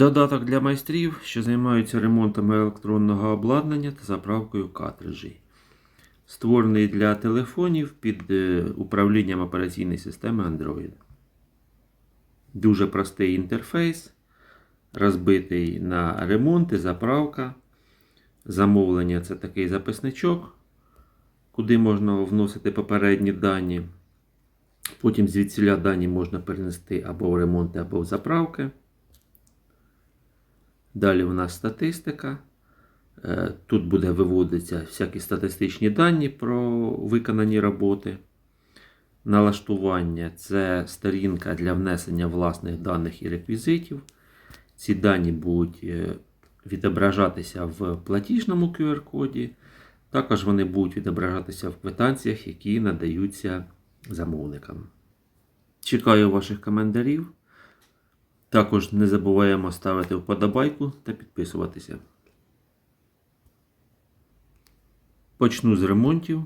Додаток для майстрів, що займаються ремонтом електронного обладнання та заправкою картриджей. Створений для телефонів під е, управлінням операційної системи Android. Дуже простий інтерфейс, розбитий на ремонти, заправка. Замовлення це такий записничок, куди можна вносити попередні дані. Потім звідсіля дані можна перенести або в ремонти, або в заправки. Далі у нас статистика. Е, Тут буде виводитися всякі статистичні дані про виконані роботи. Налаштування це сторінка для внесення власних даних і реквізитів. Ці дані будуть е, відображатися в платіжному QR-коді. Також вони будуть відображатися в квитанціях, які надаються замовникам. Чекаю ваших коментарів. Також не забуваємо ставити вподобайку та підписуватися. Почну з ремонтів.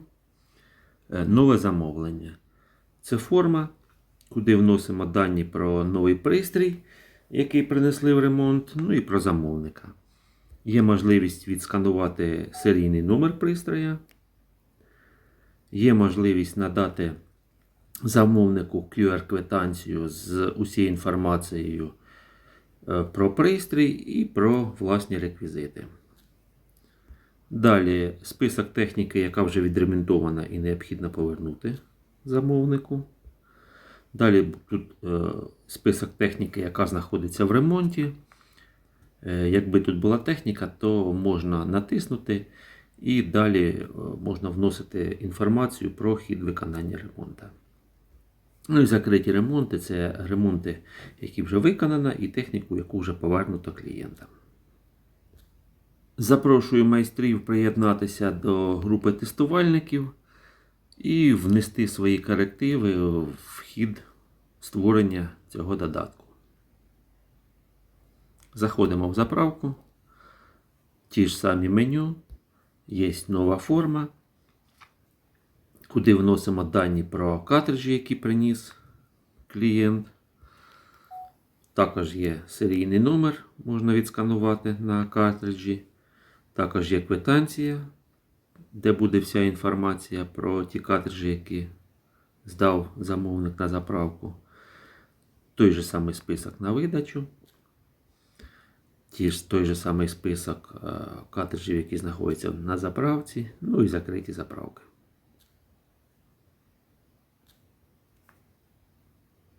Е, Нове замовлення. Це форма, куди вносимо дані про новий пристрій, який принесли в ремонт, ну і про замовника. Є можливість відсканувати серійний номер пристроя. Є можливість надати замовнику QR-квитанцію з усією інформацією про пристрій і про власні реквізити. Далі список техніки, яка вже відремонтована і необхідно повернути замовнику. Далі тут е, список техніки, яка знаходиться в ремонті. Е, Якби тут була техніка, то можна натиснути і далі е, можна вносити інформацію про хід виконання ремонту. Ну і закриті ремонти це ремонти, які вже виконано, і техніку, яку вже повернуто клієнтам. Запрошую майстрів приєднатися до групи тестувальників і внести свої корективи в хід створення цього додатку. Заходимо в заправку. Ті ж самі меню. Є нова форма, куди вносимо дані про картриджі, які приніс клієнт. Також є серійний номер, можна відсканувати на картриджі. Також є квитанція, де буде вся інформація про ті картриджі, які здав замовник на заправку. Той же самий список на видачу. Ті ж, той же самий список е, картриджів, які знаходяться на заправці, ну і закриті заправки.